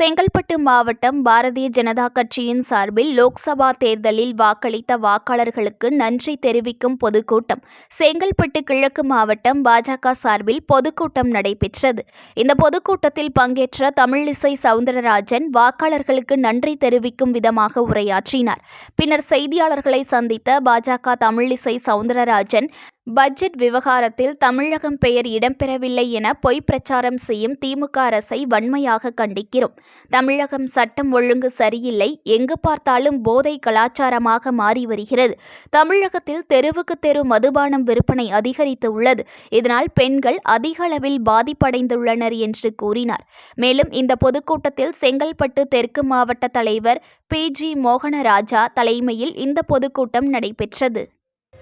செங்கல்பட்டு மாவட்டம் பாரதிய ஜனதா கட்சியின் சார்பில் லோக்சபா தேர்தலில் வாக்களித்த வாக்காளர்களுக்கு நன்றி தெரிவிக்கும் பொதுக்கூட்டம். செங்கல்பட்டு கிழக்கு மாவட்டம் பாஜக சார்பில் பொதுக்கூட்டம் நடைபெற்றது. இந்த பொதுக்கூட்டத்தில் பங்கேற்ற தமிழிசை சவுந்தரராஜன் வாக்காளர்களுக்கு நன்றி தெரிவிக்கும் விதமாக உரையாற்றினார். பின்னர் செய்தியாளர்களை சந்தித்த பாஜக தமிழிசை சவுந்தரராஜன் பட்ஜெட் விவகாரத்தில் தமிழகம் பெயர் இடம்பெறவில்லை என பொய் பிரச்சாரம் செய்யும் திமுக அரசை வன்மையாக கண்டிக்கிறோம். தமிழகம் சட்டம் ஒழுங்கு சரியில்லை. எங்கு பார்த்தாலும் போதை கலாச்சாரமாக மாறி வருகிறது. தமிழகத்தில் தெருவுக்கு தெரு மதுபானம் விற்பனை அதிகரித்து உள்ளது. இதனால் பெண்கள் அதிக அளவில் பாதிப்படைந்துள்ளனர் என்று கூறினார். மேலும் இந்த பொதுக்கூட்டத்தில் செங்கல்பட்டு தெற்கு மாவட்ட தலைவர் பி. ஜி. மோகனராஜா தலைமையில் இந்த பொதுக்கூட்டம் நடைபெற்றது.